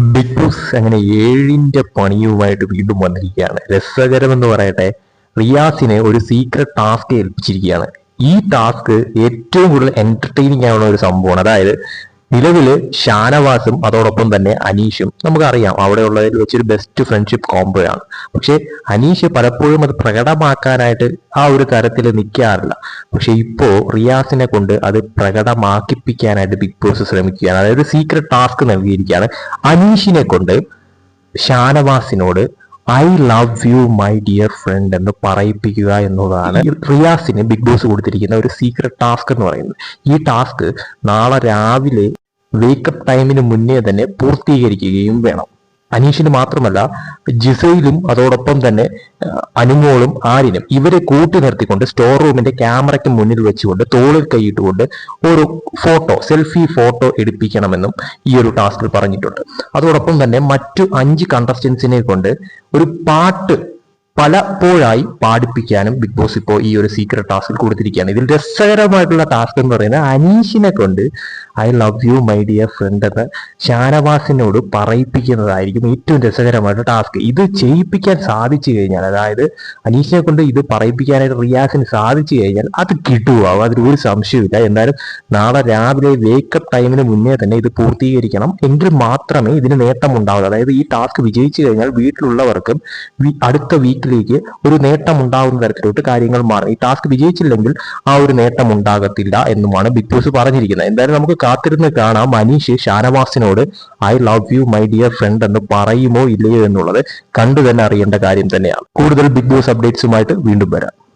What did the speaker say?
Big boss അങ്ങനെ ഏഴിന്റെ പണിയുമായിട്ട് വീണ്ടും വന്നിരിക്കുകയാണ്. രസകരം എന്ന് പറയട്ടെ റിയാസിനെ ഒരു സീക്രട്ട് ടാസ്ക് ഏൽപ്പിച്ചിരിക്കുകയാണ്. ഈ ടാസ്ക് ഏറ്റവും കൂടുതൽ എന്റർടൈനിങ് ആവുന്ന ഒരു സംഭവമാണ്. അതായത് നിലവിൽ ഷാനവാസും അതോടൊപ്പം തന്നെ അനീഷും നമുക്കറിയാം അവിടെയുള്ളതിൽ വെച്ചൊരു ബെസ്റ്റ് ഫ്രണ്ട്ഷിപ്പ് കോംബോ ആണ്. പക്ഷെ അനീഷ് പലപ്പോഴും അത് പ്രകടമാക്കാനായിട്ട് ആ ഒരു തരത്തിൽ നിൽക്കാറില്ല പക്ഷെ ഇപ്പോ റിയാസിനെ കൊണ്ട് അത് പ്രകടമാക്കിപ്പിക്കാനായിട്ട് ബിഗ് ബോസ് ശ്രമിക്കുകയാണ്. അതായത് സീക്രട്ട് ടാസ്ക് നൽകിയിരിക്കുകയാണ്. അനീഷിനെ കൊണ്ട് ഷാനവാസിനോട് I love you my dear friend എന്ന് പറയിപ്പിക്കുക എന്നതാണ് റിയാസിന് ബിഗ് ബോസ് കൊടുത്തിരിക്കുന്ന ഒരു സീക്രട്ട് ടാസ്ക് എന്ന് പറയുന്നത്. ഈ ടാസ്ക് നാളെ രാവിലെ വേക്കപ്പ് ടൈമിന് മുന്നേ തന്നെ പൂർത്തീകരിക്കുകയും വേണം. അനീഷിന് മാത്രമല്ല ജിസയിലും അതോടൊപ്പം തന്നെ അനുമോളും ആര്യനും ഇവരെ കൂട്ടി നിർത്തിക്കൊണ്ട് സ്റ്റോർ റൂമിന്റെ ക്യാമറയ്ക്ക് മുന്നിൽ വെച്ചുകൊണ്ട് തോളിൽ കൈയിട്ടുകൊണ്ട് ഒരു ഫോട്ടോ സെൽഫി ഫോട്ടോ എടുപ്പിക്കണമെന്നും ഈ ഒരു ടാസ്കിൽ പറഞ്ഞിട്ടുണ്ട്. അതോടൊപ്പം തന്നെ മറ്റു അഞ്ച് കണ്ടസ്റ്റൻസിനെ കൊണ്ട് ഒരു പാട്ട് പലപ്പോഴായി പാടിപ്പിക്കാനും ബിഗ് ബോസ് ഇപ്പോൾ ഈ ഒരു സീക്രട്ട് ടാസ്കിൽ കൊടുത്തിരിക്കുകയാണ്. ഇതിൽ രസകരമായിട്ടുള്ള ടാസ്ക് എന്ന് പറയുന്നത് അനീഷിനെ കൊണ്ട് I love you my dear friend എന്ന് ഷാനവാസിനോട് പറയിപ്പിക്കുന്നതായിരിക്കും ഏറ്റവും രസകരമായിട്ട് ടാസ്ക്. ഇത് ചെയ്യിപ്പിക്കാൻ സാധിച്ചു കഴിഞ്ഞാൽ അതായത് അനീഷിനെ കൊണ്ട് ഇത് പറയിപ്പിക്കാനായിട്ട് റിയാസിന് സാധിച്ചു കഴിഞ്ഞാൽ അത് കിട്ടുമാവും അതിൽ ഒരു സംശയമില്ല എന്തായാലും നാളെ രാവിലെ വേക്കപ്പ് ടൈമിന് മുന്നേ തന്നെ ഇത് പൂർത്തീകരിക്കണം. എങ്കിൽ മാത്രമേ ഇതിന് നേട്ടം ഉണ്ടാവുള്ളൂ. അതായത് ഈ ടാസ്ക് വിജയിച്ചു കഴിഞ്ഞാൽ വീട്ടിലുള്ളവർക്കും അടുത്ത വീക്കിലേക്ക് ഒരു നേട്ടം ഉണ്ടാകുന്ന തരത്തിലോട്ട് കാര്യങ്ങൾ മാറും. ഈ ടാസ്ക് വിജയിച്ചില്ലെങ്കിൽ ആ ഒരു നേട്ടം ഉണ്ടാകത്തില്ല എന്നുമാണ് ബിഗ് ബോസ് പറഞ്ഞിരിക്കുന്നത്. എന്തായാലും നമുക്ക് കാത്തിരുന്ന് കാണാം. Maneesh ഷാനവാസിനോട് I love you my dear friend എന്ന് പറയുമോ ഇല്ലയോ എന്നുള്ളത് കണ്ടു തന്നെ അറിയേണ്ട കാര്യം തന്നെയാണ്. കൂടുതൽ ബിഗ് ബോസ് അപ്ഡേറ്റ്സുമായിട്ട് വീണ്ടും വരാം.